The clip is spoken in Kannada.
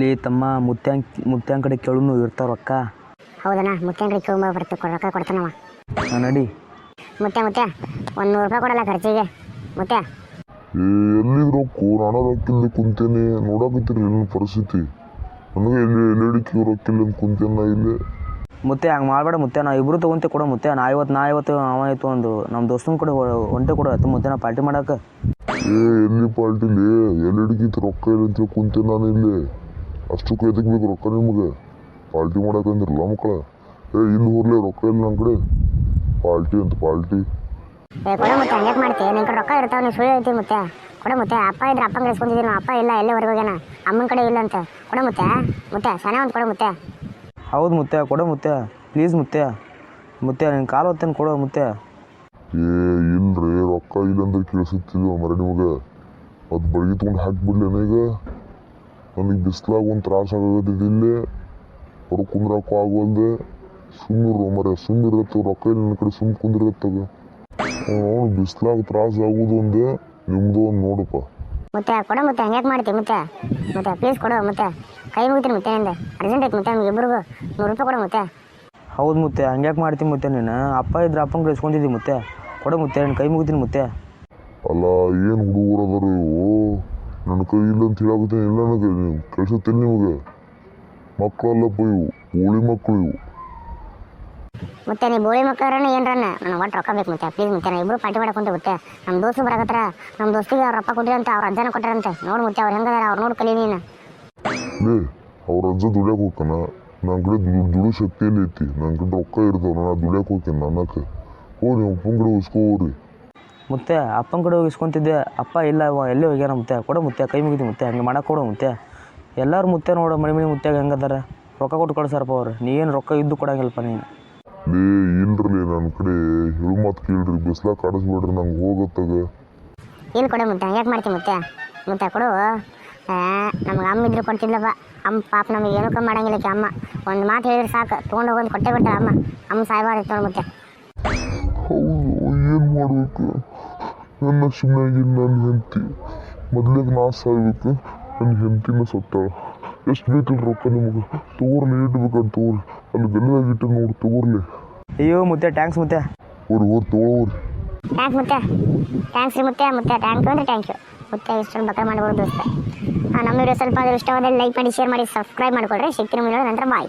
ಲೇ ತಮ್ಮ ಮುತ್ಯಾಂ ಮುತ್ಯಾಂ ಕಡೆ ಕೇಳುನು ಇರ್ತಾವ ರೊಕ್ಕ. ಹೌದಣ್ಣ ಮುತ್ತೆಂಗ್ರಿ ಕೇಳ್ಬ ಬರ್ತೀವಿ ಕೊಡ್ ರೊಕ್ಕ ಕೊಡ್ತಾನವ ಹಾ, ನಡಿ. ಮುತ್ಯ ಮುತ್ಯ ಒಂದು ನೂರು ರೂಪಾಯಿ ಕೊಡಲ್ಲ ಖರ್ಚಿಗೆ. ಮುತ್ಯ. ಏ ಎಲ್ಲಿದ್ರಕ್ಕು ನಾನು ರೊಕ್ಕಿಲ್ಲ ಕುಂತೇನೆ. ನೋಡಾಕತ್ತೀರಿ ನನ್ನ ಪರಿಸ್ಥಿತಿ. ನನಗೆ ಎಲ್ಲಿ ಎಲ್ಲಿಡಿಕೆ ರೊಕ್ಕಿಲ್ಲ ಅಂತ ಕುಂತೇನೆ ಇಲ್ಲೇ? ಮುತ್ತೆ ಹಂಗೆ ಮಾಡಬೇಡ ಮುತ್ತೆ ನಾ ಇಬ್ರು ತೊಗೊಂತೆ ಕೊಡು ಮುತ್ತೆ ನಾ ಇವತ್ತು ನಾ ಇವತ್ತು ಅವ ಇತ್ತು ಒಂದು ನಮ್ಮ ದೋಸ್ತನ ಕೂಡ ಒಂಟೆ ಕೊಡು. ಆಯ್ತು ಮುತ್ತೆ ನಾ ಪಾರ್ಟಿ ಮಾಡಕ್ಕೆ ಏ ಎಲ್ಲಿ ಪಾಲ್ಟಿಲಿ ಎಲ್ಲಿ ಹಿಡಿಕೈತಿ ರೊಕ್ಕ ಇಲ್ಲ ಅಂತ ಕುಂತೆ ನಾನು ಇಲ್ಲಿ? ಅಷ್ಟಕ್ಕೂ ಎದಕ್ಕೆ ಬೇಕು ರೊಕ್ಕ ನಿಮಗೆ? ಪಾಲ್ಟಿ ಮಾಡಕಂದ್ರಲ್ಲ ಮಕ್ಕಳ? ಏ ಇಲ್ಲಿ ಹೋಗ್ಲಿ ರೊಕ್ಕ ಇಲ್ಲ ನನ್ನ ಕಡೆ. ಪಾಲ್ಟಿ ಅಂತ ಪಾಲ್ಟಿ. ಏ ಕೊಡ ಮುತ್ತೆ ಹಂಗ್ಯಾಕೆ ಮಾಡ್ತೀವಿ ನಿನ್ನ ಕಡೆ ರೊಕ್ಕ ಇರ್ತಾವ ನೀವು ಸುಳ್ಳು ಹೇಳ್ತೀವಿ ಮತ್ತೆ. ಕೊಡ ಮುತ್ತೆ ಅಪ್ಪ ಇದ್ರೆ ಅಪ್ಪಂಗೆ ಇಸ್ಕೊಂಡಿದ್ದೀನಿ ಅಪ್ಪ ಇಲ್ಲ ಎಲ್ಲೇ ಹೊರಗೆ ಹೋಗ್ಯಾನ? ಅಮ್ಮನ ಕಡೆ ಇಲ್ಲ ಅಂತ. ಕೊಡ ಮತ್ತೆ ಮುತ್ತೆ ಸಣ್ಣ ಒಂದು ಕೊಡ ಮುತ್ತೆ. ಹೌದು ಮುತ್ತೆ ಕೊಡೋ ಮುತ್ತೆ. ಪ್ಲೀಸ್ ಮುತ್ತೆ. ಮುತ್ತೆ ನಿನ್ನ ಕಾಲು ಹೊತ್ತೇನು ಕೊಡು ಮುತ್ತೆ. ಏ ಇಲ್ರಿ ರೊಕ್ಕ ಇಲ್ಲಂದ್ರೆ ಕೇಳಿಸುತ್ತಿಲ್ಲ ಮರ ನಿಮಗೆ. ಅದು ಬೆಳಗ್ಗೆ ತೊಗೊಂಡು ಹಾಕ್ಬಿಡ್ಲೇನ ಈಗ? ನನಗೆ ಬಿಸ್ಲಾಗ ಒಂದು ತ್ರಾಸ ಆಗೋದಿಲ್ಲ ಇಲ್ಲೇ ಹೊರಗೆ ಕುಂದ್ರಕ್ಕೂ ಆಗೋಲ್ದೆ ಸುಮ್ಮಿರು ಮರ ಸುಮ್ಮಿರತ್ತ ರೊಕ್ಕ ಇಲ್ಲ ನನ್ನ ಕಡೆ ಸುಮ್ ಕುಂದಿರತ್ತಾಗ ಅವ್ನು ಬಿಸ್ಲಾಗ ತ್ರಾಸ ಆಗೋದು ಒಂದೇ ನಿಮ್ದು ಒಂದು ನೋಡಪ್ಪ. ಮತ್ತೆ ಕೊಡ ಮತ್ತೆ ಹಂಗ್ಯಾಕೆ ಮಾಡ್ತೀವಿ ಮತ್ತೆ? ಮತ್ತೆ ಪ್ಲೀಸ್ ಕೊಡು ಮತ್ತೆ. ಕೈ ಮುಗಿತೀನಿ ಮತ್ತೆ ಅಂದೆ ಅರ್ಜೆಂಟ್ ಐತೆ ಮತ್ತೆ ನಮ್ಗೆ ಇಬ್ಬರಿಗೂ ನೂರು ರೂಪಾಯಿ ಕೊಡು ಮತ್ತೆ. ಹೌದು ಮುತ್ತೆ ಹಂಗ್ಯಾಕೆ ಮಾಡ್ತೀನಿ ಮುತ್ತೆ ನೀನು? ಅಪ್ಪ ಇದ್ರೆ ಅಪ್ಪನ ಇಸ್ಕೊಂಡಿದ್ದಿ ಮುತ್ತೆ. ಕೊಡ ಮುತ್ತೆ ನಿನ್ನ ಕೈ ಮುಗಿತೀನಿ ಮುತ್ತೆ. ಅಲ್ಲ ಏನು ಹುಡುಗರು ಅದಾರ ಇವು ನನ್ನ ಕೈ ಇಲ್ಲ ಅಂತ ಹೇಳಾಕತ್ತೀನಿ ಇಲ್ಲ ನನಗೆ ಕೆಲ್ಸತ್ತೇನೆ ನಿಮಗೆ? ಮಕ್ಕಳಲ್ಲಪ್ಪ ಇವು ಹೋಳಿ ಮಕ್ಕಳು ಇವು. ಮತ್ತೆ ನೀ ಬೋಳಿ ಮಕ್ಕಳನ್ನ ಏನ್ರನ್ನ? ನನಗೆ ಒಟ್ಟು ರೊಕ್ಕ ಬೇಕು ಮತ್ತೆ ಪ್ಲೀಸ್ ಮತ್ತೆ ಇಬ್ರು ಪಾರ್ಟಿ ಮಾಡಕ್ಕೆ ಕುಂತೆ ಗೊತ್ತೆ ನಮ್ಮ ದೋಸ್ತು ಬರಕತ್ರ ನಮ್ಮ ದೋಸ್ತಿಗೆ ಅವ್ರ ರೊಕ್ಕ ಕೊಟ್ಟಿರಂತೆ ಅವ್ರ ಅಜ್ಜನ ಕೊಟ್ಟಾರಂತೆ. ನೋಡು ಮತ್ತೆ ಅವ್ರು ಹೆಂಗದಾರ ಅವ್ರು ನೋಡಿ ಕಲಿ ನೀನು. ಲೇ ಅವ್ರ ಅಜ್ಜ ದುಡ್ಯಾಕ ಹೋಗ್ತಾನ? ನನ್ನ ಕಡೆ ದುಡಿ ಶಕ್ತಿಯಲ್ಲಿ ಐತಿ. ನನ್ನ ಕಡೆ ರೊಕ್ಕ ಇರ್ತಾವ ನಾ ದುಡ್ಯಾಕ ಹೋಗ್ತೇನೆ ನನ್ನಕ್ಕೆ ಹೋಗಿ ನೀವು ಅಪ್ಪನ ಕಡೆ ಉಸ್ಕೋರಿ ಮುತ್ತೆ ಅಪ್ಪನ ಕಡೆ ಹೋಗಿ ಇಸ್ಕೊಂತಿದ್ದೆ ಅಪ್ಪ ಇಲ್ಲ ಎಲ್ಲಿ ಎಲ್ಲೇ ಹೋಗ್ಯಾನ ಮುತ್ತೆ. ಕೊಡು ಮುತ್ತೆ ಕೈ ಮುಗಿದು ಮುತ್ತೆ. ಹಂಗೆ ಮಾಡಕ್ಕೆ ಕೊಡು ಮುತ್ತೆ. ಎಲ್ಲರೂ ಮುತ್ತೆ ನೋಡು ಮನೆ ಮನೆ ಮುತ್ತೆಗೆ ಹೆಂಗದಾರ? ರೊಕ್ಕ ಕೊಟ್ಟು ಕಳ್ಸಾರಪ್ಪ ಅವ್ರು. ನೀ ಏನು ರೊಕ್ಕ ಇದ್ದು ಕೊಡಂಗಿಲ್ಲಪ್ಪ ನೀನು. ಲೇ ಇಲ್ರಿ ನನ್ನ ಕಡೆ ಹೇಳು ಮಾತು ಕೇಳ್ರಿ ಬಿಸ್ಲಾಗ ಕಾಡಿಸ್ಬೇಡ್ರಿ ನಂಗೆ ಹೋಗತ್ತಾಗ ಏನು ಕೊಡು ಮುತ್ತೆ ಯಾಕೆ ಮಾಡ್ತೀನಿ ಮುತ್ತೆ? ಮುತ್ತೆ ಕೊಡು. ನಮ್ಗೆ ಅಮ್ಮ ಇದ್ರು ಕೊಡ್ತಿದ್ಲಪ್ಪ ಅಮ್ಮ ಪಾಪ ನಮಗೆ ಏನೂ ಕಮ್ಮಿ ಮಾಡಂಗಿಲ್ಲ ಅಮ್ಮ. ಒಂದು ಮಾತು ಹೇಳಿದ್ರೆ ಸಾಕು. ತೊಗೊಂಡು ಹೋಗೋದು ಕೊಟ್ಟೆ ಕೊಟ್ಟೆ ಅಮ್ಮ. ಅಮ್ಮ ಸಾಯ್ಬಾರ್ದು ನೋಡಿ ಮುತ್ತೆ. ಹೌದು ಏನು ಮಾಡ್ಬೇಕು? ನನ್ನ ಸುಮ್ಮನೆ ನನ್ನ ಹೆಂಡತಿ. ಮೊದಲಿಗೆ ನಾ ಸಾಯ್ಬೇಕು ನನ್ನ ಹೆಂಡತಿನ ಸತ್ತಾಳ. ಎಷ್ಟು ಬೇಕಲ್ಲ ರೊಕ್ಕ ನಿಮಗೆ? ತಗೋರ್ಲಿ ಇಟ್ಬೇಕಂತ ತಗೋರಿ ಅಲ್ಲಿ ಗಲ್ಲದಾಗ ಇಟ್ಟು ನೋಡಿ ತಗೋರ್ಲಿ ಅಯ್ಯೋ ಮತ್ತೆ ಟ್ಯಾಂಕ್ಸ್ ಮತ್ತೆ ಓರಿ ಊರು ತಗೋರಿ ಟ್ಯಾಂಕ್ ಮುತ್ತೆ ಟ್ಯಾಂಕ್ಸ್ ರೀ ಮತ್ತೆ ಮುತ್ತೆ ಯು ಮತ್ತೆ ಥ್ಯಾಂಕ್ ಯು ಮುತ್ತೆ ಇಷ್ಟೊಂದು ಬಕ್ಕ ಮಾಡ್ಬೋದು ದೋಸ್ತ ನಮ್ಮ ವಿಡಿಯೋ ಸ್ವಲ್ಪ ಆದರೂ ಇಷ್ಟವಾದಲ್ಲಿ ಲೈಕ್ ಮಾಡಿ ಶೇರ್ ಮಾಡಿ ಸಬ್ಸ್ಕ್ರೈಬ್ ಮಾಡ್ಕೊಳ್ರಿ. ಶಕ್ತಿ ಮುಂದೆ ನಂತರ ಬಾಯ್.